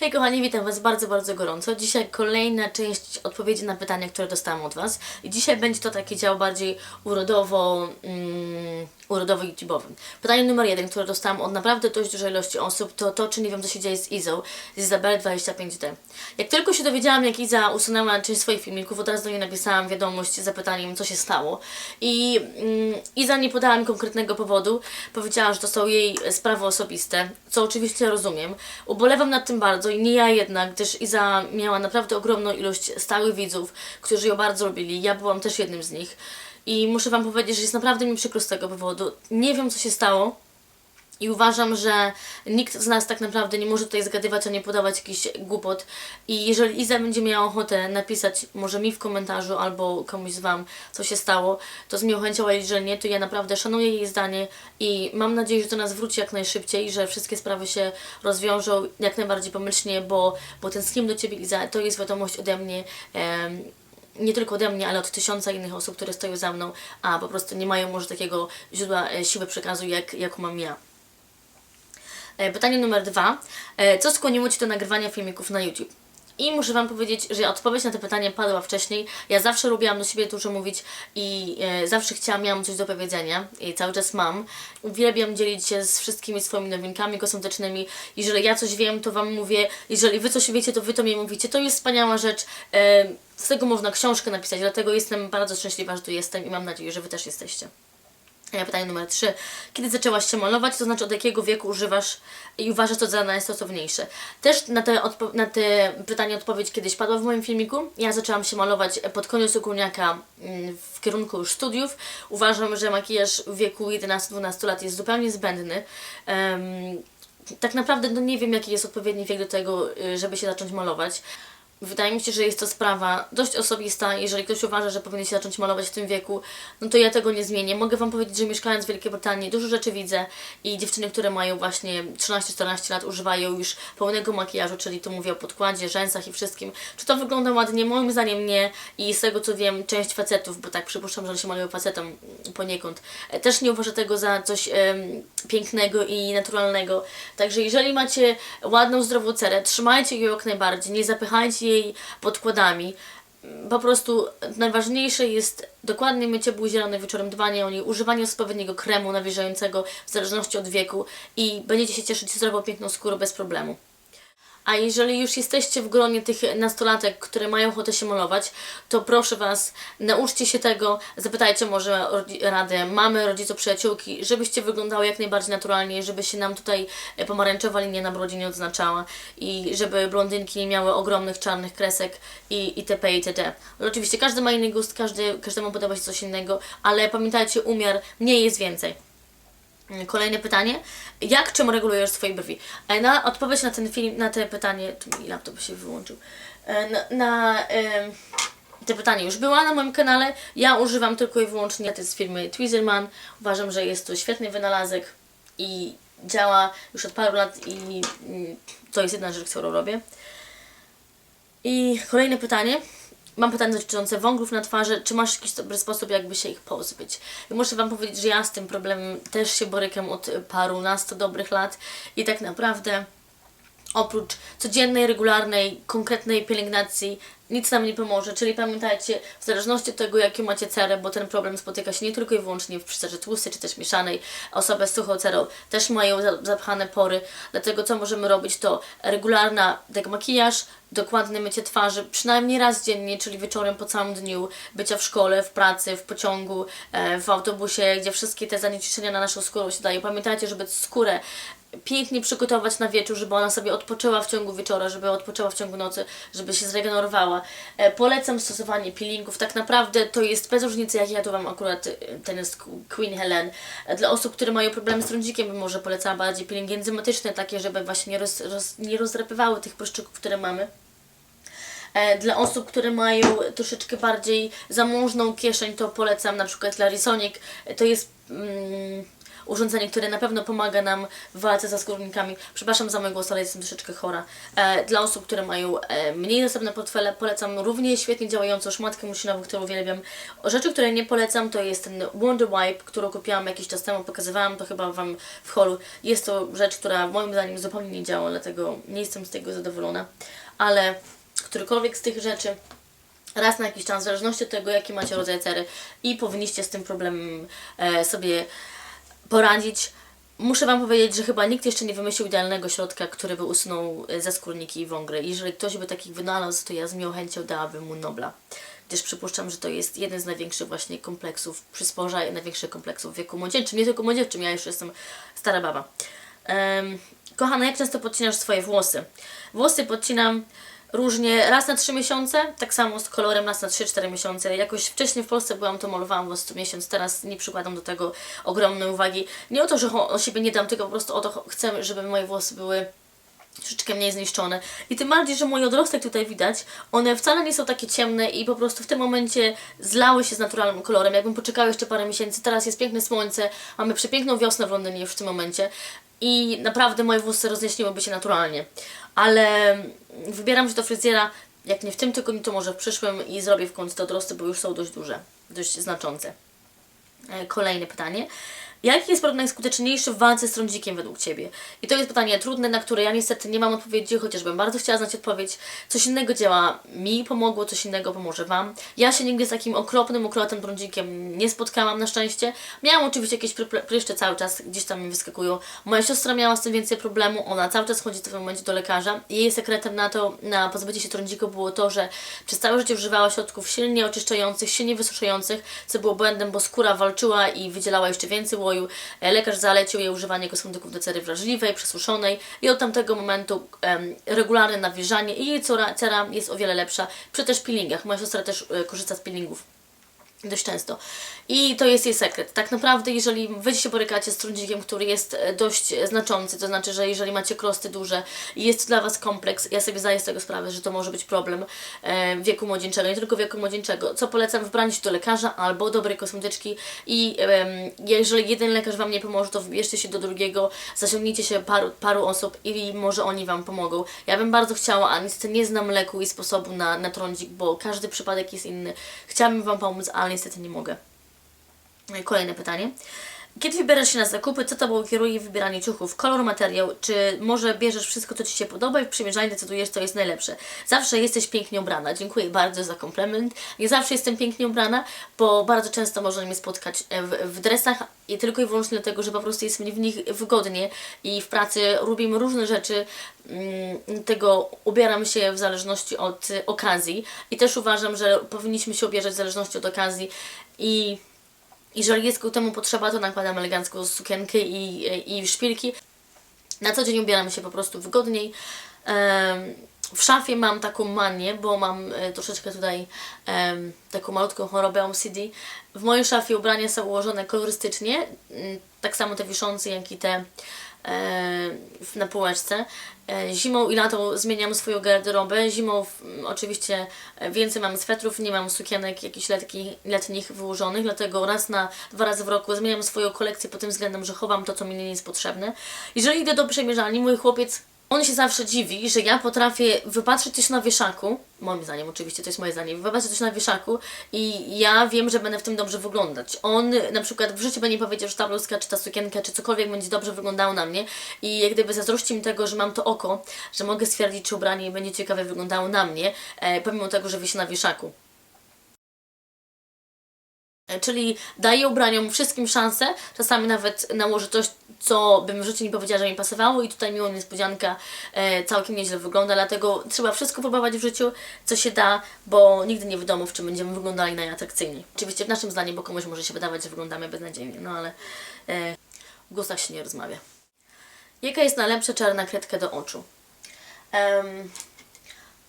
Hej kochani, witam Was bardzo, bardzo gorąco. Dzisiaj kolejna część odpowiedzi na pytania, które dostałam od Was. I dzisiaj będzie to taki dział bardziej urodowo, mm, urodowo YouTube'owy. Pytanie numer jeden, które dostałam od naprawdę dość dużej ilości osób, to to, czy nie wiem, co się dzieje z Izą, z Izabel25D. Jak tylko się dowiedziałam, jak Iza usunęła część swoich filmików, od razu do niej napisałam wiadomość z zapytaniem, co się stało. I mm, Iza nie podała mi konkretnego powodu. Powiedziała, że to są jej sprawy osobiste, co oczywiście rozumiem. Ubolewam nad tym bardzo i nie ja jednak, gdyż Iza miała naprawdę ogromną ilość stałych widzów, którzy ją bardzo lubili. Ja byłam też jednym z nich. I muszę Wam powiedzieć, że jest naprawdę mi przykro z tego powodu. Nie wiem, co się stało. I uważam, że nikt z nas tak naprawdę nie może tutaj zgadywać, a nie podawać jakichś głupot. I jeżeli Iza będzie miała ochotę napisać, może mi w komentarzu albo komuś z Wam, co się stało, to z miłą chęcią, a jeżeli nie, to ja naprawdę szanuję jej zdanie i mam nadzieję, że do nas wróci jak najszybciej, że wszystkie sprawy się rozwiążą jak najbardziej pomyślnie, bo, bo tęsknię do Ciebie, Iza, to jest wiadomość ode mnie. em, nie tylko ode mnie, ale od tysiąca innych osób, które stoją za mną, a po prostu nie mają może takiego źródła e, siły przekazu, jak, jak mam ja. E, Pytanie numer dwa. E, Co skłoniło Cię do nagrywania filmików na YouTube? I muszę Wam powiedzieć, że odpowiedź na to pytanie padła wcześniej. Ja zawsze lubiłam do siebie dużo mówić i e, zawsze chciałam, miałam coś do powiedzenia i cały czas mam. Uwielbiam dzielić się z wszystkimi swoimi nowinkami kosmetycznymi. Jeżeli ja coś wiem, to Wam mówię. Jeżeli Wy coś wiecie, to Wy to mi mówicie. To jest wspaniała rzecz. E, z tego można książkę napisać, dlatego jestem bardzo szczęśliwa, że tu jestem i mam nadzieję, że Wy też jesteście. E, Pytanie numer 3. Kiedy zaczęłaś się malować, to znaczy od jakiego wieku używasz i uważasz to za najstosowniejsze? Też na te, na te pytanie odpowiedź kiedyś padła w moim filmiku. Ja zaczęłam się malować pod koniec ogólniaka mm, w kierunku już studiów. Uważam, że makijaż w wieku 11-12 lat jest zupełnie zbędny. Em, tak naprawdę no nie wiem, jaki jest odpowiedni wiek do tego, y, żeby się zacząć malować. Wydaje mi się, że jest to sprawa dość osobista. Jeżeli ktoś uważa, że powinien się zacząć malować w tym wieku, no to ja tego nie zmienię. Mogę Wam powiedzieć, że mieszkając w Wielkiej Brytanii dużo rzeczy widzę i dziewczyny, które mają właśnie 13-14 lat używają już pełnego makijażu, czyli tu mówię o podkładzie, rzęsach i wszystkim. Czy to wygląda ładnie? Moim zdaniem nie i z tego co wiem, część facetów, bo tak przypuszczam, że się malują facetom poniekąd, e, też nie uważa tego za coś pięknego i naturalnego. Także jeżeli macie ładną, zdrową cerę, trzymajcie ją jak najbardziej, nie zapychajcie jej podkładami. Po prostu najważniejsze jest dokładnie mycie buzi rano wieczorem, dbanie o niej, używanie odpowiedniego kremu nawilżającego w zależności od wieku i będziecie się cieszyć zdrową, piękną skórą bez problemu. A jeżeli już jesteście w gronie tych nastolatek, które mają ochotę się malować, to proszę Was, nauczcie się tego, zapytajcie może radę mamy, rodziców, przyjaciółki, żebyście wyglądały jak najbardziej naturalnie, żeby się nam tutaj e, pomarańczowa linia na brodzie nie odznaczała i żeby blondynki nie miały ogromnych czarnych kresek i itp. itd. Oczywiście każdy ma inny gust, każdy, każdemu podoba się coś innego, ale pamiętajcie, umiar mniej jest więcej. Kolejne pytanie. Jak czym regulujesz swoje brwi? E, Na odpowiedź na ten film, na te pytanie, tu mi laptop się wyłączył. E, Na, na em, te pytanie już była na moim kanale. Ja używam tylko i wyłącznie to z firmy Tweezerman. Uważam, że jest to świetny wynalazek i działa już od paru lat i mm, to jest jedna rzecz, którą robię. I kolejne pytanie. Mam pytanie dotyczące wąglów na twarzy. Czy masz jakiś dobry sposób, jakby się ich pozbyć? I muszę Wam powiedzieć, że ja z tym problemem też się borykam od parunastu dobrych lat i tak naprawdę oprócz codziennej, regularnej, konkretnej pielęgnacji nic nam nie pomoże. Czyli pamiętajcie, w zależności od tego, jaką macie cerę, bo ten problem spotyka się nie tylko i wyłącznie w cerze tłustej czy też mieszanej, osoby z suchą cerą też mają za- zapchane pory. Dlatego co możemy robić to regularna tak makijaż, dokładne mycie twarzy, przynajmniej raz dziennie, czyli wieczorem po całym dniu, bycia w szkole, w pracy, w pociągu, e, w autobusie, gdzie wszystkie te zanieczyszczenia na naszą skórę się dają. Pamiętajcie, żeby skórę pięknie przygotować na wieczór, żeby ona sobie odpoczęła w ciągu wieczora, żeby odpoczęła w ciągu nocy, żeby się zregenerowała. E, polecam stosowanie peelingów. Tak naprawdę to jest bez różnicy, jak ja tu Wam akurat, e, ten jest Queen Helen. E, Dla osób, które mają problemy z trądzikiem, bym może polecała bardziej peelingi enzymatyczne, takie, żeby właśnie nie, roz, roz, nie rozdrapywały tych proszczyków, które mamy. E, Dla osób, które mają troszeczkę bardziej zamążną kieszeń, to polecam na przykład Larisonic. E, To jest mm, urządzenie, które na pewno pomaga nam w walce ze skórnikami. Przepraszam za mój głos, ale jestem troszeczkę chora. E, dla osób, które mają e, mniej zasobne portfele, polecam równie świetnie działającą szmatkę musinową, którą uwielbiam. Rzeczy, które nie polecam, to jest ten Wonder Wipe, którą kupiłam jakiś czas temu, pokazywałam to chyba Wam w holu. Jest to rzecz, która moim zdaniem zupełnie nie działa, dlatego nie jestem z tego zadowolona. Ale którykolwiek z tych rzeczy raz na jakiś czas, w zależności od tego, jaki macie rodzaj cery i powinniście z tym problemem e, sobie poradzić. Muszę Wam powiedzieć, że chyba nikt jeszcze nie wymyślił idealnego środka, który by usunął e, zaskórniki i wągry. Jeżeli ktoś by takich wynalazł, to ja z miłą chęcią dałabym mu Nobla. Gdyż przypuszczam, że to jest jeden z największych właśnie kompleksów przysporza największych kompleksów w wieku młodzieńczym. Nie tylko młodzieńczym, ja już jestem stara baba. Um, kochana, jak często podcinasz swoje włosy? Włosy podcinam różnie, raz na 3 miesiące, tak samo z kolorem raz na 3-4 miesiące. Jakoś wcześniej w Polsce byłam, to malowałam co miesiąc, teraz nie przykładam do tego ogromnej uwagi. Nie o to, że o siebie nie dam, tylko po prostu o to chcę, żeby moje włosy były troszeczkę mniej zniszczone. I tym bardziej, że mój odrostek tutaj widać, one wcale nie są takie ciemne i po prostu w tym momencie zlały się z naturalnym kolorem. Jakbym poczekała jeszcze parę miesięcy, teraz jest piękne słońce, mamy przepiękną wiosnę w Londynie już w tym momencie i naprawdę moje włosy rozjaśniłyby się naturalnie. Ale wybieram się do fryzjera, jak nie w tym tygodniu, to może w przyszłym i zrobię w końcu te odrosty, bo już są dość duże, dość znaczące. E, Kolejne pytanie. Jaki jest produkt najskuteczniejszy w walce z trądzikiem według Ciebie? I to jest pytanie trudne, na które ja niestety nie mam odpowiedzi, chociażbym bardzo chciała znać odpowiedź. Coś innego działa mi, pomogło, coś innego pomoże Wam. Ja się nigdy z takim okropnym, ukrytym trądzikiem nie spotkałam na szczęście. Miałam oczywiście jakieś pry- pryszcze cały czas, gdzieś tam mi wyskakują. Moja siostra miała z tym więcej problemu, ona cały czas chodzi w tym momencie do lekarza. Jej sekretem na to, na pozbycie się trądziku było to, że przez całe życie używała środków silnie oczyszczających, silnie wysuszających, co było błędem, bo skóra walczyła i wydzielała jeszcze więcej. Lekarz zalecił jej używanie kosmetyków do cery wrażliwej, przesuszonej i od tamtego momentu regularne nawilżanie i jej cera, cera jest o wiele lepsza przy też peelingach. Moja siostra też e, korzysta z peelingów dość często. I to jest jej sekret. Tak naprawdę, jeżeli wy się borykacie z trądzikiem, który jest e, dość znaczący, to znaczy, że jeżeli macie krosty duże i jest to dla Was kompleks, ja sobie zdaję z tego sprawę, że to może być problem e, wieku młodzieńczego, nie tylko wieku młodzieńczego, co polecam wybrać się do lekarza albo dobrej kosmetyczki i jeżeli jeden lekarz Wam nie pomoże, to wybierzcie się do drugiego, zasiągnijcie się paru, paru osób i może oni Wam pomogą. Ja bym bardzo chciała, a niestety nie znam leku i sposobu na, na trądzik, bo każdy przypadek jest inny. Chciałabym Wam pomóc, ale niestety nie mogę. Kolejne pytanie. Kiedy wybierasz się na zakupy, co Tobą kieruje w wybieraniu ciuchów? Kolor, materiał, czy może bierzesz wszystko, co Ci się podoba i w przymierzaniu decydujesz, co jest najlepsze? Zawsze jesteś pięknie ubrana. Dziękuję bardzo za komplement. Nie zawsze jestem pięknie ubrana, bo bardzo często można mnie spotkać e, w, w dresach i tylko i wyłącznie dlatego, że po prostu jest mi w nich wygodnie i w pracy robimy różne rzeczy, mm, tego ubieram się w zależności od okazji i też uważam, że powinniśmy się ubierać w zależności od okazji i jeżeli jest ku temu potrzeba, to nakładam elegancką sukienkę i, i szpilki. Na co dzień ubieram się po prostu wygodniej. W szafie mam taką manię, bo mam e, troszeczkę tutaj taką malutką chorobę OCD. W mojej szafie ubrania są ułożone kolorystycznie, tak samo te wiszące, jak i te e, na półeczce. E, Zimą i lato zmieniam swoją garderobę. Zimą oczywiście e, więcej mam swetrów, nie mam sukienek jakichś letnich wyłożonych, dlatego raz na dwa razy w roku zmieniam swoją kolekcję pod tym względem, że chowam to, co mi nie jest potrzebne. Jeżeli idę do przemierzalni, mój chłopiec on się zawsze dziwi, że ja potrafię wypatrzeć coś na wieszaku, moim zdaniem oczywiście, to jest moje zdanie, wypatrzeć coś na wieszaku i ja wiem, że będę w tym dobrze wyglądać. On na przykład w życiu by nie powiedział, że ta bluzka, czy ta sukienka, czy cokolwiek będzie dobrze wyglądało na mnie i jak gdyby zazdrości mi tego, że mam to oko, że mogę stwierdzić, czy ubranie będzie ciekawie wyglądało na mnie, e, pomimo tego, że wisi na wieszaku. E, Czyli daję ubraniom wszystkim szansę, czasami nawet nałożę coś, co bym w życiu nie powiedziała, że mi pasowało i tutaj miła niespodzianka e, całkiem nieźle wygląda, dlatego trzeba wszystko próbować w życiu, co się da, bo nigdy nie wiadomo, w czym będziemy wyglądali najatrakcyjniej. Oczywiście w naszym zdaniu, bo komuś może się wydawać, że wyglądamy beznadziejnie, no ale e, w głosach się nie rozmawia. Jaka jest najlepsza czarna kredka do oczu? Em,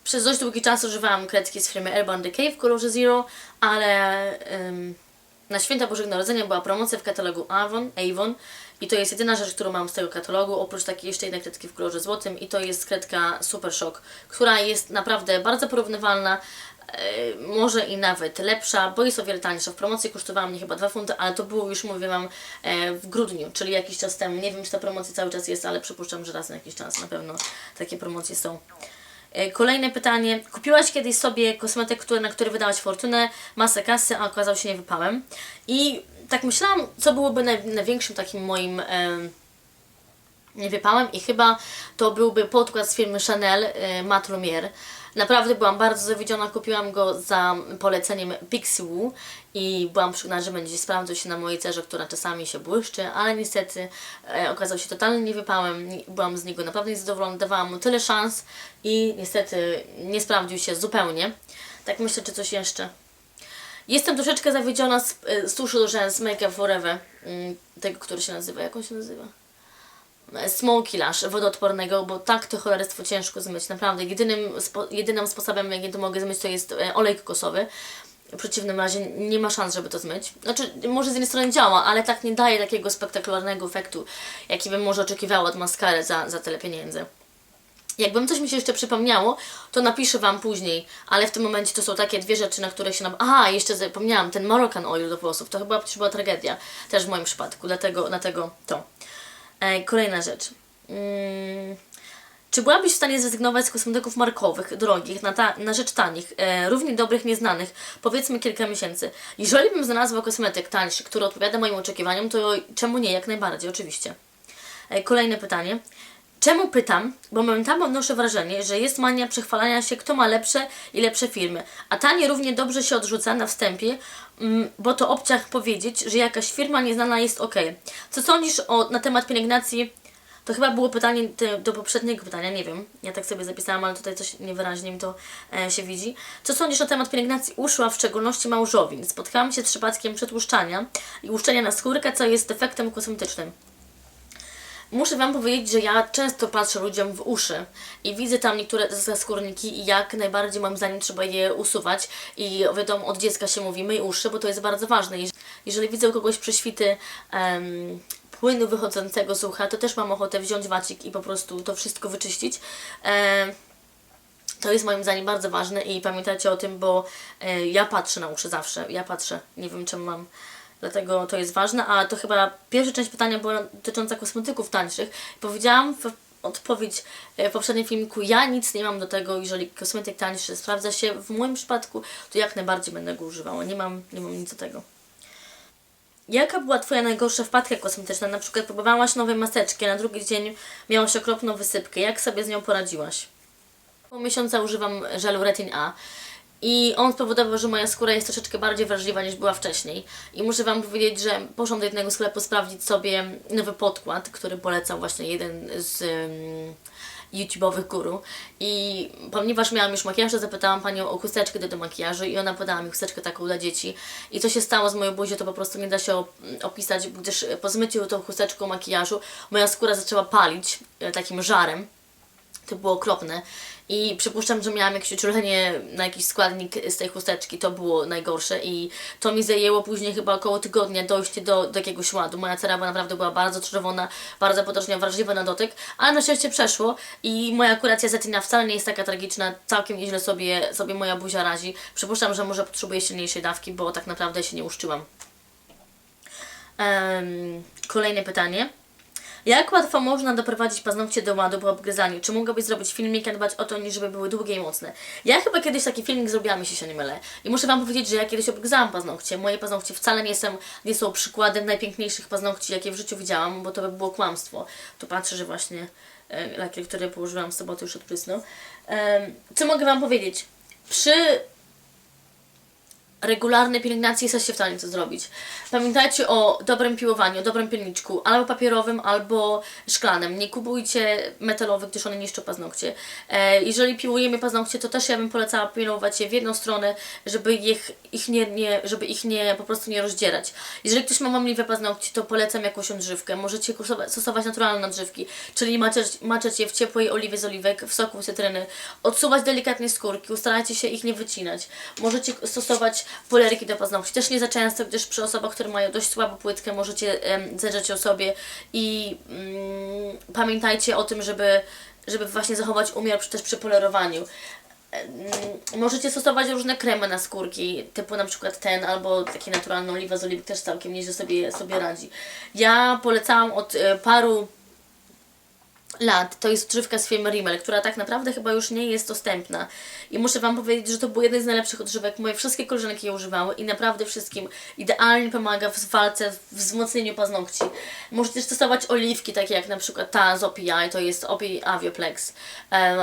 przez dość długi czas używałam kredki z firmy Urban Decay w kolorze Zero, ale em, Na święta Bożego Narodzenia była promocja w katalogu Avon, Avon i to jest jedyna rzecz, którą mam z tego katalogu, oprócz takiej jeszcze jednej kredki w kolorze złotym i to jest kredka Super Shock, która jest naprawdę bardzo porównywalna, e, może i nawet lepsza, bo jest o wiele tańsza. W promocji kosztowała mnie chyba 2 funty, ale to było już, mówię Wam, e, w grudniu, czyli jakiś czas temu. Nie wiem, czy ta promocja cały czas jest, ale przypuszczam, że raz na jakiś czas na pewno takie promocje są. E, Kolejne pytanie. Kupiłaś kiedyś sobie kosmetyk, który, na który wydałaś fortunę, masę kasy, a okazał się niewypałem. I tak myślałam, co byłoby naj, największym takim moim em, niewypałem i chyba to byłby podkład z firmy Chanel e, Mat Lumière. Naprawdę byłam bardzo zawiedziona, kupiłam go za poleceniem Pixie Woo i byłam przekonana, że będzie sprawdzał się na mojej cerze, która czasami się błyszczy, ale niestety e, okazał się totalnie niewypałem. Nie- Byłam z niego naprawdę niezadowolona, dawałam mu tyle szans i niestety nie sprawdził się zupełnie. Tak myślę, czy coś jeszcze. Jestem troszeczkę zawiedziona z, e, z tuszu rzęs Make Up Forever, mm, tego, który się nazywa, jak on się nazywa? Smoky lash wodoodpornego, bo tak to cholerstwo ciężko zmyć. Naprawdę, jedynym, spo, jedynym sposobem, jakim to mogę zmyć, to jest e, olej kokosowy. W przeciwnym razie nie ma szans, żeby to zmyć. Znaczy, może z jednej strony działa, ale tak nie daje takiego spektakularnego efektu, jaki bym może oczekiwała od maskary za, za tyle pieniędzy. Jakbym coś mi się jeszcze przypomniało, to napiszę Wam później, ale w tym momencie to są takie dwie rzeczy, na które się... Na... Aha, jeszcze zapomniałam, ten Moroccan Oil do włosów, to chyba też była tragedia, też w moim przypadku, dlatego, dlatego to. E, kolejna rzecz. Mm, czy byłabyś w stanie zrezygnować z kosmetyków markowych, drogich, na, ta, na rzecz tanich, e, równie dobrych, nieznanych, powiedzmy kilka miesięcy? Jeżeli bym znalazła kosmetyk tańszy, który odpowiada moim oczekiwaniom, to czemu nie? Jak najbardziej, oczywiście. E, kolejne pytanie. Czemu pytam? Bo momentami odnoszę wrażenie, że jest mania przechwalania się, kto ma lepsze i lepsze firmy, a tanie równie dobrze się odrzuca na wstępie, mm, bo to obciach powiedzieć, że jakaś firma nieznana jest ok. Co sądzisz o, na temat pielęgnacji? To chyba było pytanie do poprzedniego pytania, nie wiem. Ja tak sobie zapisałam, ale tutaj coś niewyraźnie mi to e, się widzi. Co sądzisz na temat pielęgnacji uszu, a w szczególności małżowin? Spotkałam się z przypadkiem przetłuszczania i łuszczenia na skórkę, co jest defektem kosmetycznym. Muszę Wam powiedzieć, że ja często patrzę ludziom w uszy i widzę tam niektóre zaskórniki i jak najbardziej moim zdaniem trzeba je usuwać i wiadomo, od dziecka się mówi myj uszy, bo to jest bardzo ważne. Jeż- Jeżeli widzę u kogoś prześwity em, płynu wychodzącego z ucha, to też mam ochotę wziąć wacik i po prostu to wszystko wyczyścić. Em, to jest moim zdaniem bardzo ważne i pamiętajcie o tym, bo e, ja patrzę na uszy zawsze. Ja patrzę. Nie wiem, czemu mam. Dlatego to jest ważne. A to chyba pierwsza część pytania była dotycząca kosmetyków tańszych. Powiedziałam w odpowiedź e, w poprzednim filmiku, ja nic nie mam do tego, jeżeli kosmetyk tańszy sprawdza się w moim przypadku, to jak najbardziej będę go używała. Nie mam, nie mam nic do tego. Jaka była Twoja najgorsza wpadka kosmetyczna? Na przykład próbowałaś nowej maseczki, a na drugi dzień miałaś okropną wysypkę. Jak sobie z nią poradziłaś? Po miesiąca używam żelu Retin A i on spowodował, że moja skóra jest troszeczkę bardziej wrażliwa niż była wcześniej. I muszę Wam powiedzieć, że poszłam do jednego sklepu sprawdzić sobie nowy podkład, który polecał właśnie jeden z um, YouTube'owych guru. I ponieważ miałam już makijaż, zapytałam panią o chusteczkę do, do makijażu i ona podała mi chusteczkę taką dla dzieci. I co się stało z moją buzią, to po prostu nie da się op- opisać, gdyż po zmyciu tą chusteczką makijażu moja skóra zaczęła palić e, takim żarem. To było okropne. I przypuszczam, że miałam jakieś uczulenie na jakiś składnik z tej chusteczki, to było najgorsze i to mi zajęło później chyba około tygodnia dojście do, do jakiegoś ładu. Moja cera była naprawdę była bardzo czerwona, bardzo potocznie wrażliwa na dotyk, ale na szczęście przeszło i moja kuracja zatina wcale nie jest taka tragiczna, całkiem nieźle sobie, sobie moja buzia razi. Przypuszczam, że może potrzebuję silniejszej dawki, bo tak naprawdę się nie uszczyłam. Em, kolejne pytanie. Jak łatwo można doprowadzić paznokcie do ładu po obgryzaniu? Czy mogłabyś zrobić filmik, a dbać o to, nie żeby były długie i mocne? Ja chyba kiedyś taki filmik zrobiłam, jeśli się nie mylę. I muszę Wam powiedzieć, że ja kiedyś obgryzałam paznokcie. Moje paznokcie wcale nie są, nie są przykładem najpiękniejszych paznokci, jakie w życiu widziałam, bo to by było kłamstwo. Tu patrzę, że właśnie e, lakier, który położyłam w sobotę już odprysnął. Co mogę Wam powiedzieć? Przy regularnej pielęgnacji jesteście w stanie to zrobić. Pamiętajcie o dobrym piłowaniu, dobrym pilniczku, albo papierowym, albo szklanym. Nie kupujcie metalowych, gdyż one niszczą paznokcie. E, jeżeli piłujemy paznokcie, to też ja bym polecała pilować je w jedną stronę, żeby ich, ich nie, nie, żeby ich nie, po prostu nie rozdzierać. Jeżeli ktoś ma mamliwe paznokcie, to polecam jakąś odżywkę. Możecie stosować naturalne odżywki, czyli maczać, maczać je w ciepłej oliwie z oliwek, w soku cytryny, odsuwać delikatnie skórki, ustarajcie się ich nie wycinać. Możecie stosować polerki do paznokci. Też nie za często, gdyż przy osobach, które mają dość słabą płytkę, możecie em, zależeć o sobie i mm, pamiętajcie o tym, żeby, żeby właśnie zachować umiar też przy polerowaniu. Możecie stosować różne kremy na skórki, typu na przykład ten, albo taki naturalny oliwa z oliwek też całkiem nieźle sobie, sobie radzi. Ja polecałam od e, paru lat, to jest odżywka z firmy Rimmel, która tak naprawdę chyba już nie jest dostępna. I muszę Wam powiedzieć, że to był jeden z najlepszych odżywek. Moje wszystkie koleżanki je używały i naprawdę wszystkim idealnie pomaga w walce, w wzmocnieniu paznokci. Możecie też stosować oliwki, takie jak na przykład ta z OPI, to jest OPI Avioplex.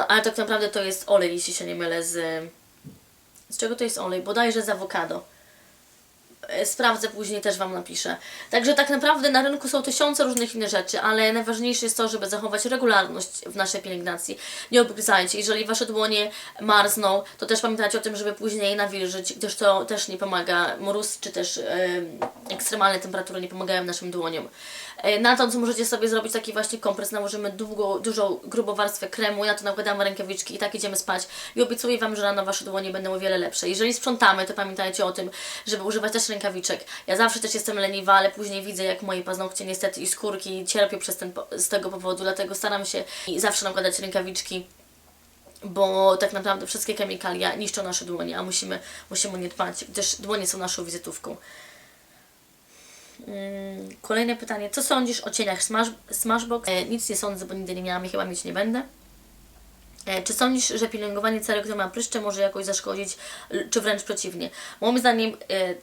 Ale tak naprawdę to jest olej, jeśli się nie mylę, z... Z czego to jest olej? Bodajże z awokado. E, Sprawdzę później, też Wam napiszę. Także tak naprawdę na rynku są tysiące różnych innych rzeczy, ale najważniejsze jest to, żeby zachować regularność w naszej pielęgnacji. Nie obgryzajcie. Jeżeli Wasze dłonie marzną, to też pamiętajcie o tym, żeby później nawilżyć, gdyż to też nie pomaga. Mróz czy też e, ekstremalne temperatury nie pomagają naszym dłoniom. E, na to, co możecie sobie zrobić, taki właśnie kompres, nałożymy długo, dużą, grubą warstwę kremu, na to nakładamy rękawiczki i tak idziemy spać. I obiecuję Wam, że rano Wasze dłonie będą o wiele lepsze. Jeżeli sprzątamy, to pamiętajcie o tym, żeby używać też rękawiczek. Ja zawsze też jestem leniwa, ale później widzę, jak moje paznokcie niestety i skórki cierpią przez ten, z tego powodu, dlatego staram się i zawsze nakładać rękawiczki bo tak naprawdę wszystkie chemikalia niszczą nasze dłonie, a musimy, musimy nie dbać, gdyż dłonie są naszą wizytówką. Mm, Kolejne pytanie. Co sądzisz o cieniach Smash, Smashbox? E, nic nie sądzę, bo nigdy nie miałam i chyba mieć nie będę. E, Czy sądzisz, że pielęgowanie cery, która ma pryszcze, może jakoś zaszkodzić, czy wręcz przeciwnie? Moim zdaniem e,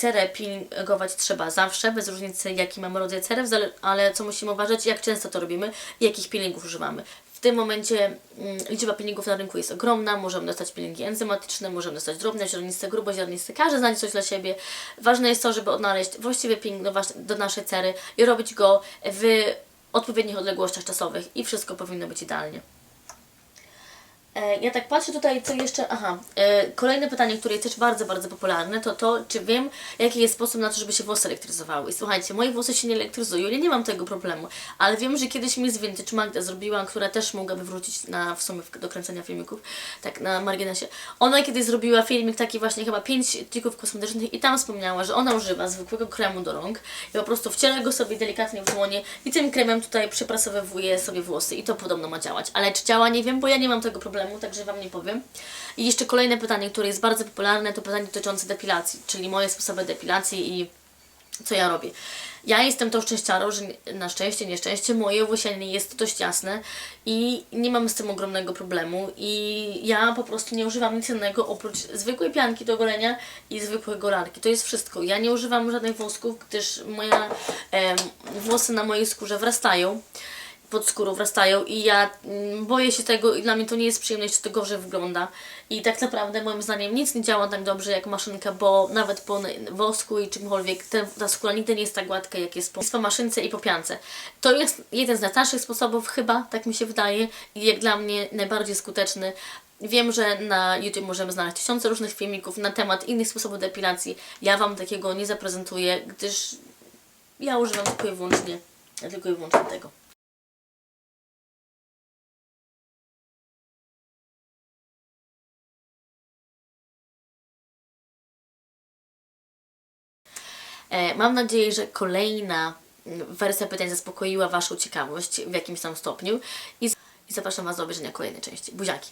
cerę pielęgować trzeba zawsze, bez różnicy jaki mamy rodzaj cery, ale co musimy uważać, jak często to robimy i jakich peelingów używamy. W tym momencie mm, liczba peelingów na rynku jest ogromna, możemy dostać peelingi enzymatyczne, możemy dostać drobne, ziarniste, gruboziarniste, każdy znajdzie coś dla siebie. Ważne jest to, żeby odnaleźć właściwy peeling do naszej cery i robić go w odpowiednich odległościach czasowych i wszystko powinno być idealnie. E, Ja tak patrzę tutaj, co jeszcze. Aha, e, kolejne pytanie, które jest też bardzo, bardzo popularne, to to, czy wiem, jaki jest sposób na to, żeby się włosy elektryzowały. I słuchajcie, moje włosy się nie elektryzują, ja nie mam tego problemu, ale wiem, że kiedyś Miss Vintage Magda zrobiła, która też mogłaby wrócić na, w sumie do kręcenia filmików, tak na marginesie. Ona kiedyś zrobiła filmik taki właśnie chyba 5 trików kosmetycznych i tam wspomniała, że ona używa zwykłego kremu do rąk i po prostu wciela go sobie delikatnie w dłonie i tym kremem tutaj przyprasowywuje sobie włosy i to podobno ma działać. Ale czy działa, nie wiem, bo ja nie mam tego problemu, także Wam nie powiem. I jeszcze kolejne pytanie, które jest bardzo popularne, to pytanie dotyczące depilacji, czyli moje sposoby depilacji i co ja robię. Ja jestem tą szczęściarą, że na szczęście, nieszczęście moje włosienie jest dość jasne i nie mam z tym ogromnego problemu i ja po prostu nie używam nic innego oprócz zwykłej pianki do golenia i zwykłej golarki. To jest wszystko. Ja nie używam żadnych wosków, gdyż moja, em, włosy na mojej skórze wrastają pod skórą wrastają i ja mm, boję się tego i dla mnie to nie jest przyjemność, to gorzej wygląda. I tak naprawdę moim zdaniem nic nie działa tak dobrze jak maszynka, bo nawet po wosku i czymkolwiek ten, ta skóra nigdy nie jest tak gładka jak jest po, jest po maszynce i po piance. To jest jeden z najtańszych sposobów chyba, tak mi się wydaje i jak dla mnie najbardziej skuteczny. Wiem, że na YouTube możemy znaleźć tysiące różnych filmików na temat innych sposobów depilacji. Ja Wam takiego nie zaprezentuję, gdyż ja używam tylko i wyłącznie, tylko i wyłącznie tego. Mam nadzieję, że kolejna wersja pytań zaspokoiła Waszą ciekawość w jakimś tam stopniu i zapraszam Was do obejrzenia kolejnej części. Buziaki!